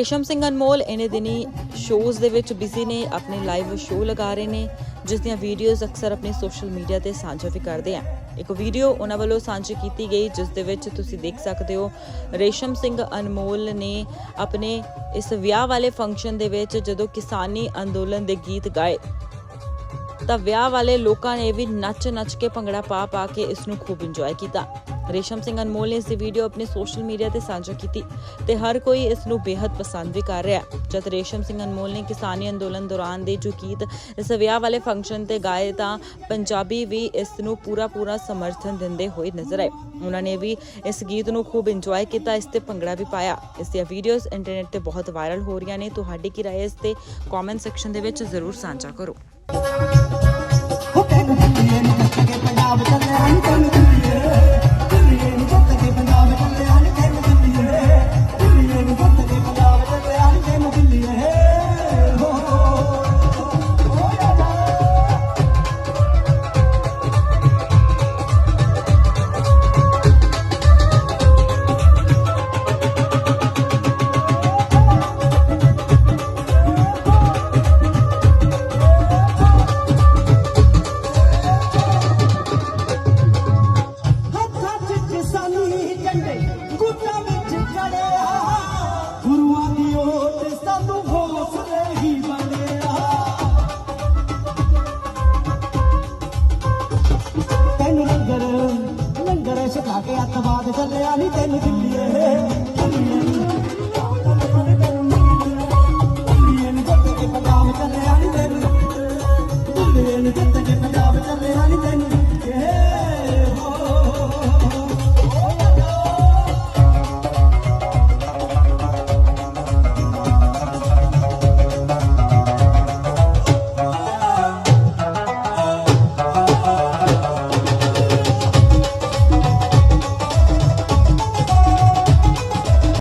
ਰੇਸ਼ਮ ਸਿੰਘ ਅਨਮੋਲ, ਇਹਨੇ ਦਿਨੀ ਸ਼ੋਜ਼ ਦੇ ਵਿੱਚ ਬਿਜ਼ੀ ਨੇ, ਆਪਣੇ ਲਾਈਵ ਸ਼ੋਅ ਲਗਾ ਰਹੇ ਨੇ, ਜਿਸ ਦੀਆਂ ਵੀਡੀਓਜ਼ ਅਕਸਰ ਆਪਣੇ ਸੋਸ਼ਲ ਮੀਡੀਆ ਤੇ ਸਾਂਝਾ ਵੀ ਕਰਦੇ ਆ। ਇੱਕ ਵੀਡੀਓ ਉਹਨਾਂ ਵੱਲੋਂ ਸਾਂਝੀ ਕੀਤੀ ਗਈ, ਜਿਸ ਦੇ ਵਿੱਚ ਤੁਸੀਂ ਦੇਖ ਸਕਦੇ ਹੋ, ਰੇਸ਼ਮ ਸਿੰਘ ਅਨਮੋਲ ਨੇ ਆਪਣੇ ਇਸ ਵਿਆਹ ਵਾਲੇ ਫੰਕਸ਼ਨ ਦੇ ਵਿੱਚ ਜਦੋਂ ਕਿਸਾਨੀ ਅੰਦੋਲਨ ਦੇ ਗੀਤ ਗਾਏ, ਤਾਂ ਵਿਆਹ ਵਾਲੇ ਲੋਕਾਂ ਨੇ ਵੀ ਨੱਚ-ਨੱਚ ਕੇ ਭੰਗੜਾ ਪਾ ਪਾ ਕੇ ਇਸ ਨੂੰ ਖੂਬ ਇੰਜੋਏ ਕੀਤਾ। ਰੇਸ਼ਮ ਸਿੰਘ ਅਨਮੋਲ ਨੇ ਇਸ ਦੀ ਵੀਡੀਓ ਆਪਣੇ ਸੋਸ਼ਲ ਮੀਡੀਆ ਤੇ ਸਾਂਝਾ ਕੀਤੀ ਤੇ ਹਰ ਕੋਈ ਇਸ ਨੂੰ ਬੇहद ਪਸੰਦ ਵੀ ਕਰ ਰਿਹਾ ਜਦ ਰੇਸ਼ਮ ਸਿੰਘ ਅਨਮੋਲ ਨੇ ਕਿਸਾਨੀ ਅੰਦੋਲਨ ਦੌਰਾਨ ਦੇ ਜੋ ਗੀਤ ਇਸ ਵਿਆਹ ਵਾਲੇ ਫੰਕਸ਼ਨ ਤੇ ਗਾਏ ਤਾਂ ਪੰਜਾਬੀ ਵੀ ਇਸ ਨੂੰ ਪੂਰਾ ਪੂਰਾ ਸਮਰਥਨ ਦਿੰਦੇ ਹੋਏ ਨਜ਼ਰ ਆਏ ਉਹਨਾਂ ਨੇ ਵੀ ਇਸ ਗੀਤ ਨੂੰ ਖੂਬ ਇੰਜੋਏ ਕੀਤਾ ਇਸ ਤੇ ਭੰਗੜਾ ਵੀ ਪਾਇਆ ਇਸ ਦੀਆਂ ਵੀਡੀਓਜ਼ ਇੰਟਰਨੈਟ ਤੇ ਬਹੁਤ ਵਾਇਰਲ ਹੋ ਰਹੀਆਂ ਨੇ ਤੁਹਾਡੀ ਕੀ ਰਾਏ ਇਸ ਤੇ ਕਮੈਂਟ ਸੈਕਸ਼ਨ ਦੇ ਵਿੱਚ ਜ਼ਰੂਰ ਸਾਂਝਾ ਕਰੋ ਹੋ ਤੈਨੂੰ ਦਿੱਲੀਏ ਪੰਜਾਬ ਚੱਲਿਆ ਨੀ ਤੈਨੂੰ ਝੰਡੇ ਗੁੱਟਾਂ ਵਿੱਚ ਖੜਿਆ ਗੁਰੂਆਂ ਦੀ ਓਟ ਸਾਨੂੰ ਹੌਸਲੇ ਹੀ ਬਣਿਆ। ਤੈਨੂੰ ਲੰਗਰ ਲੰਗਰ ਛਕਾ ਕੇ ਅੱਤਵਾਦ ਚੱਲਿਆ ਨਹੀਂ ਤੈਨੂੰ ਦਿੱਲੀਏ।